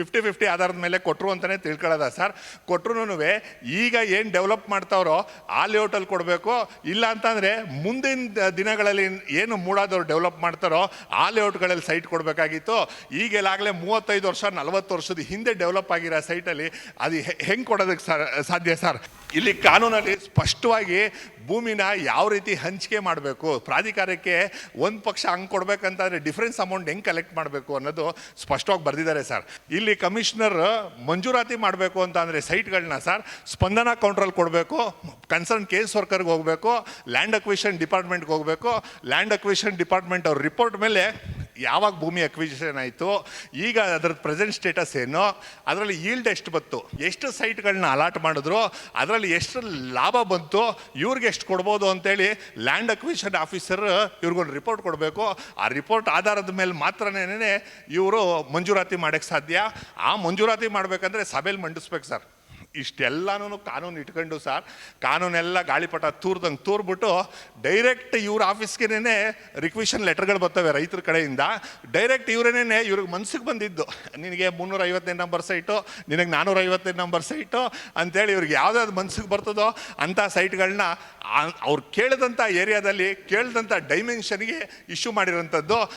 Fifty fifty ಆಧಾರದ ಮೇಲೆ ಕೊಟ್ಟರು ಅಂತಲೇ ತಿಳ್ಕೊಳ್ಳೋದ ಸರ್? ಕೊಟ್ರು ಈಗ ಏನು ಡೆವಲಪ್ ಮಾಡ್ತಾವ್ರೋ ಆ ಲೇಔಟಲ್ಲಿ ಕೊಡಬೇಕು, ಇಲ್ಲ ಅಂತಂದರೆ ಮುಂದಿನ ದಿನಗಳಲ್ಲಿ ಏನು ಮೂಡಾದವ್ರು ಡೆವಲಪ್ ಮಾಡ್ತಾರೋ ಆ ಲೇಔಟ್ಗಳಲ್ಲಿ ಸೈಟ್ ಕೊಡಬೇಕಾಗಿತ್ತು. ಈಗೆಲ್ಲಾಗಲೇ ಮೂವತ್ತೈದು ವರ್ಷ, ನಲವತ್ತು ವರ್ಷದ ಹಿಂದೆ ಡೆವಲಪ್ ಆಗಿರೋ ಸೈಟಲ್ಲಿ ಅದು ಹೆಂಗೆ ಕೊಡೋದಕ್ಕೆ ಸಾಧ್ಯ ಸರ್? ಇಲ್ಲಿ ಕಾನೂನಲ್ಲಿ ಸ್ಪಷ್ಟವಾಗಿ ಭೂಮಿನ ಯಾವ ರೀತಿ ಹಂಚಿಕೆ ಮಾಡಬೇಕು, ಪ್ರಾಧಿಕಾರಕ್ಕೆ ಒಂದು ಪಕ್ಷ ಹಂಗೆ ಕೊಡಬೇಕಂತಂದರೆ ಡಿಫ್ರೆನ್ಸ್ ಅಮೌಂಟ್ ಹೆಂಗೆ ಕಲೆಕ್ಟ್ ಮಾಡಬೇಕು ಅನ್ನೋದು ಸ್ಪಷ್ಟವಾಗಿ ಬರೆದಿದ್ದಾರೆ ಸರ್ ಇಲ್ಲಿ ಕಮಿಷನರ್ ಮಂಜೂರಾತಿ ಮಾಡಬೇಕು ಅಂತ ಅಂದರೆ ಸೈಟ್ಗಳನ್ನ ಸರ್ ಸ್ಪಂದನ ಕೌಂಟ್ರಲ್ಲಿ ಕೊಡಬೇಕು ಕನ್ಸರ್ನ್ ಕೇಸ್ ವರ್ಕರ್ಗೆ ಹೋಗಬೇಕು ಲ್ಯಾಂಡ್ ಅಕ್ವಿಷನ್ ಡಿಪಾರ್ಟ್ಮೆಂಟ್ಗೆ ಹೋಗಬೇಕು ಲ್ಯಾಂಡ್ ಅಕ್ವಿಷನ್ ಡಿಪಾರ್ಟ್ಮೆಂಟ್ ಅವ್ರ ರಿಪೋರ್ಟ್ ಮೇಲೆ ಯಾವಾಗ ಭೂಮಿ ಅಕ್ವಿಜಿಷನ್ ಆಯಿತು, ಈಗ ಅದರ ಪ್ರೆಸೆಂಟ್ ಸ್ಟೇಟಸ್ ಏನು, ಅದರಲ್ಲಿ ಈಲ್ಡ್ ಎಷ್ಟು ಬಂತು, ಎಷ್ಟು ಸೈಟ್ಗಳನ್ನ ಅಲಾಟ್ ಮಾಡಿದ್ರು, ಅದರಲ್ಲಿ ಎಷ್ಟು ಲಾಭ ಬಂತು, ಇವ್ರಿಗೆ ಎಷ್ಟು ಕೊಡ್ಬೋದು ಅಂತೇಳಿ ಲ್ಯಾಂಡ್ ಅಕ್ವಿಜಿಷನ್ ಆಫೀಸರ್ ಇವ್ರಿಗೊಂದು ರಿಪೋರ್ಟ್ ಕೊಡಬೇಕು. ಆ ರಿಪೋರ್ಟ್ ಆಧಾರದ ಮೇಲೆ ಮಾತ್ರನೇ ಇವರು ಮಂಜೂರಾತಿ ಮಾಡೋಕ್ಕೆ ಸಾಧ್ಯ. ಆ ಮಂಜೂರಾತಿ ಮಾಡಬೇಕಂದ್ರೆ ಸಭೆಯಲ್ಲಿ ಮಂಡಿಸ್ಬೇಕು ಸರ್. ಇಷ್ಟೆಲ್ಲನೂ ಕಾನೂನು ಇಟ್ಕೊಂಡು ಸರ್, ಕಾನೂನೆಲ್ಲ ಗಾಳಿಪಟ ತೂರ್ದಂಗೆ ತೂರ್ಬಿಟ್ಟು ಡೈರೆಕ್ಟ್ ಇವ್ರ ಆಫೀಸ್ಗೆನೇ ರಿಕ್ವಿಷನ್ ಲೆಟರ್ಗಳು ಬರ್ತವೆ ರೈತರ ಕಡೆಯಿಂದ. ಡೈರೆಕ್ಟ್ ಇವರೇನೇ ಇವ್ರಿಗೆ ಮನ್ಸಿಗೆ ಬಂದಿದ್ದು. ನಿನಗೆ ಮುನ್ನೂರ ಐವತ್ತೈದು ನಂಬರ್ ಸೈಟು ನಿನಗೆ ನಾನ್ನೂರ ಐವತ್ತೈದು ನಂಬರ್ ಸೈಟು ಅಂತೇಳಿ ಇವ್ರಿಗೆ ಯಾವುದಾದ್ರು ಮನ್ಸಿಗೆ ಬರ್ತದೋ ಅಂಥ ಸೈಟ್ಗಳನ್ನ ಅವ್ರು ಕೇಳಿದಂಥ ಏರಿಯಾದಲ್ಲಿ ಕೇಳಿದಂಥ ಡೈಮೆನ್ಷನ್ಗೆ ಇಶ್ಯೂ ಮಾಡಿರೋಂಥದ್ದು